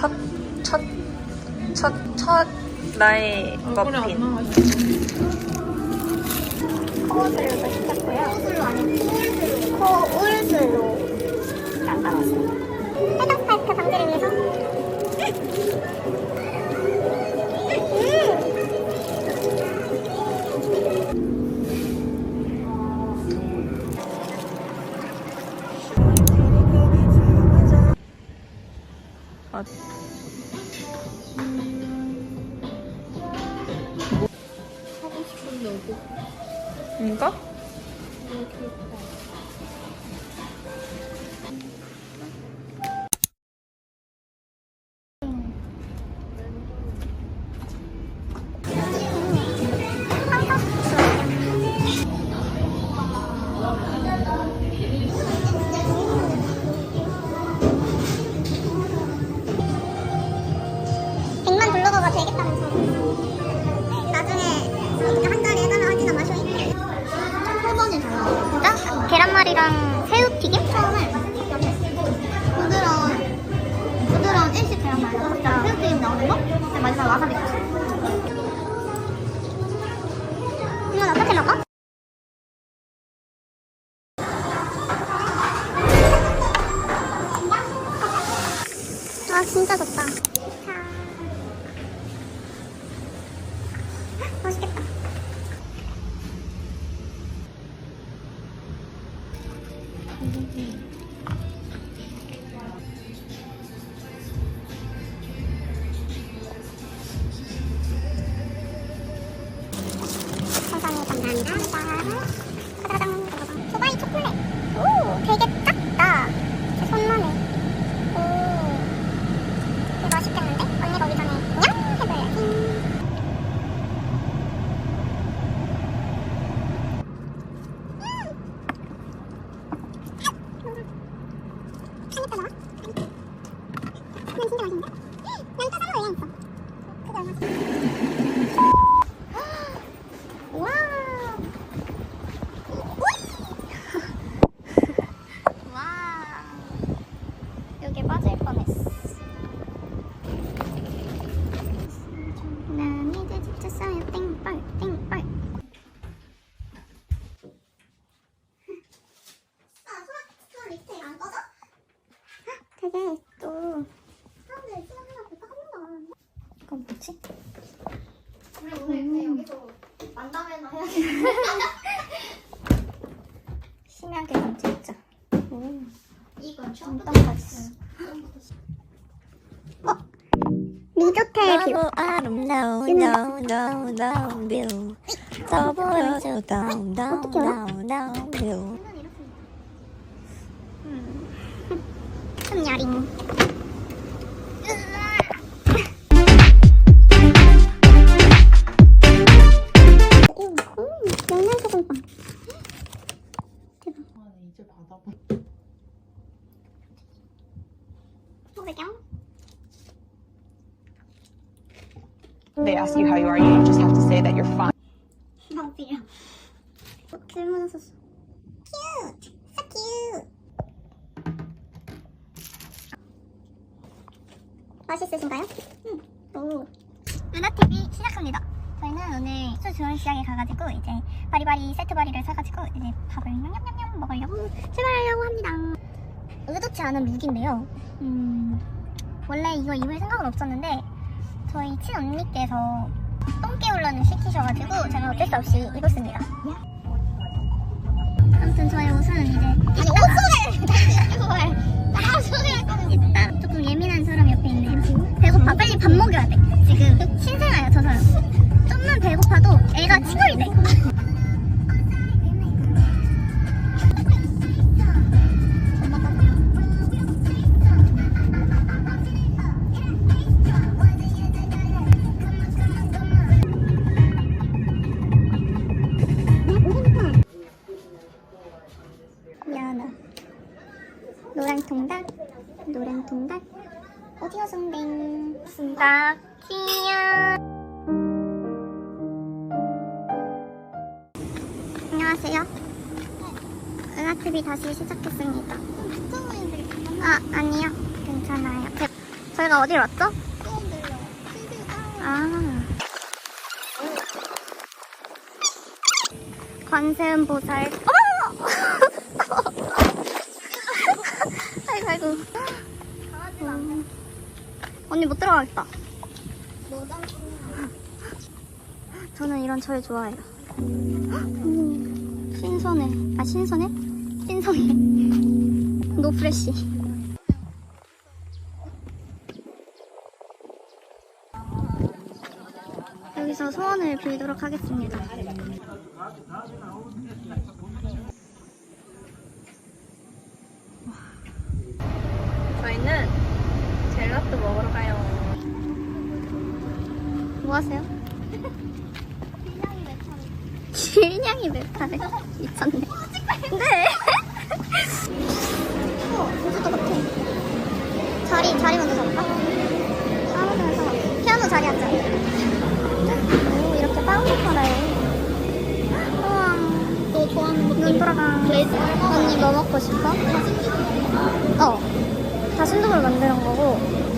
첫, 첫, 첫, 첫 나의 머핀. 코울술로 시켰고요. 코울술로 아니고 코울 하고 싶은 너고. 이거? 아 진짜 좋다. 세상에 감사합니다. 짜자잔. 두바이 초콜릿. 오, 되게 작다. 제 손만해. 오, 이거 맛있겠는데? 언니가 오기 전에 냠 해줘야지. 한입 더 넣어? 아, 꺼져? 되게 또 사람들 수학 하나 부탁합니다. 이건 뭐지? 우리 오늘 근데 여기서 만담회나 해야지. 심하게 좀 찍자. 오, 어? 너무 아름다운. 영양소금 They ask you how you are, you just have to say that you're fine. 맛있으신가요? 응. 오. 루나 TV 시작합니다. 저희는 오늘 수주원 시장에 가가지고 이제 바리바리 세트 바리를 사가지고 이제 밥을 냠냠냠냠 먹으려고 출발하려고 합니다. 의도치 않은 룩인데요. 음, 원래 이거 입을 생각은 없었는데 저희 친언니께서 똥개울런을 시키셔가지고 제가 어쩔 수 없이 입었습니다. 아무튼 저의 옷은 이제 아니 거면 이따 조금 예민한 사람 옆에 있네. 배고파 빨리 밥 먹여야 돼. 지금 신생아야 저 사람. 좀만 배고파도 애가 치골이 돼. 노랑통닭, 오디오 성댕, 순닭, 귀여. 안녕하세요. 은하TV 다시 시작했습니다. 아, 아니요. 괜찮아요. 제- 저희가 저희가 어디로 왔죠? 아. 관세음 보살. 어머! 아이고, 아이고. 음. 언니 못 들어가겠다. 저는 이런 절 좋아해요. 음, 신선해. 아, 신선해? 신선해. 노 프레쉬. 여기서 소원을 빌도록 하겠습니다. 저희는 젤라또 먹으러 가요. 뭐 하세요? 질량이 메타래. 미쳤네. 네. 어, 진짜 같아. 자리, 자리 먼저 잡을까? 아무 데나 서 피아노 자리 앉자. 오, 이렇게 빵도 팔아요. 우와. 너 좋아하는 거눈 돌아가. 언니 뭐 먹고 싶어? 어. 다 순두부로 만드는 거고.